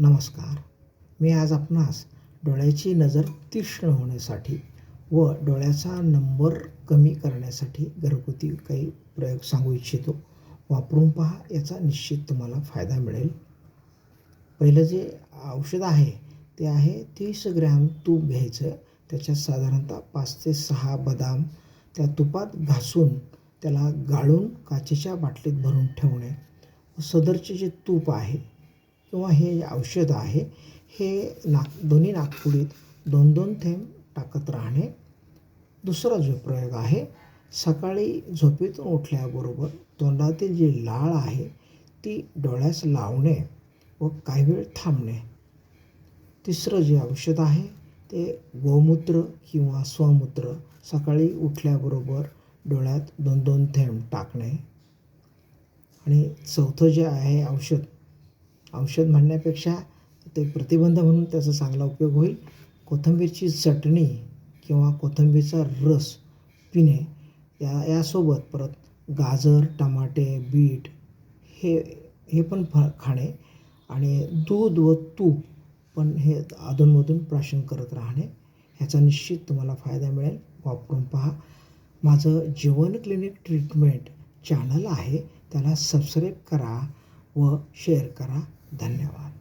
नमस्कार. मी आज आपणास डोळ्याची नजर तीक्ष्ण होण्यासाठी व डोळ्याचा नंबर कमी करण्यासाठी घरगुती काही प्रयोग सांगू इच्छितो. वापरून पहा याचा निश्चित तुम्हाला फायदा मिळेल. पहिलं जे औषध आहे ते आहे तीस ग्रॅम तूप घ्यायचं. त्याच्यात साधारणतः पाच ते सहा बदाम त्या तुपात घासून त्याला गाळून काचेच्या बाटलीत भरून ठेवणे. सदरचे जे तूप आहे किंवा हे जे औषध आहे हे नाक दोन्ही नागपुडीत दोन दोन थेंब टाकत राहणे दुसरा जो प्रयोग आहे सकाळी झोपेतून उठल्याबरोबर तोंडातील जी लाळ आहे ती डोळ्यास लावणे व काही वेळ थांबणे. तिसरं जे औषध आहे ते गोमूत्र किंवा स्वमूत्र सकाळी उठल्याबरोबर डोळ्यात दोन दोन थेंब टाकणे. आणि चौथं जे आहे औषध औषध म्हणण्यापेक्षा ते प्रतिबंध म्हणून त्याचा चांगला उपयोग होईल. कोथिंबीरची चटणी किंवा कोथिंबीरचा रस पिणे या यासोबत परत गाजर टमाटे बीट हे हे पण फ खाणे आणि दूध व तूप पण हे अधूनमधून प्राशन करत राहणे ह्याचा निश्चित तुम्हाला फायदा मिळेल. वापरून पहा. माझं जीवन क्लिनिक ट्रीटमेंट चॅनल आहे. त्याला सबस्क्राईब करा व शेअर करा. धन्यवाद.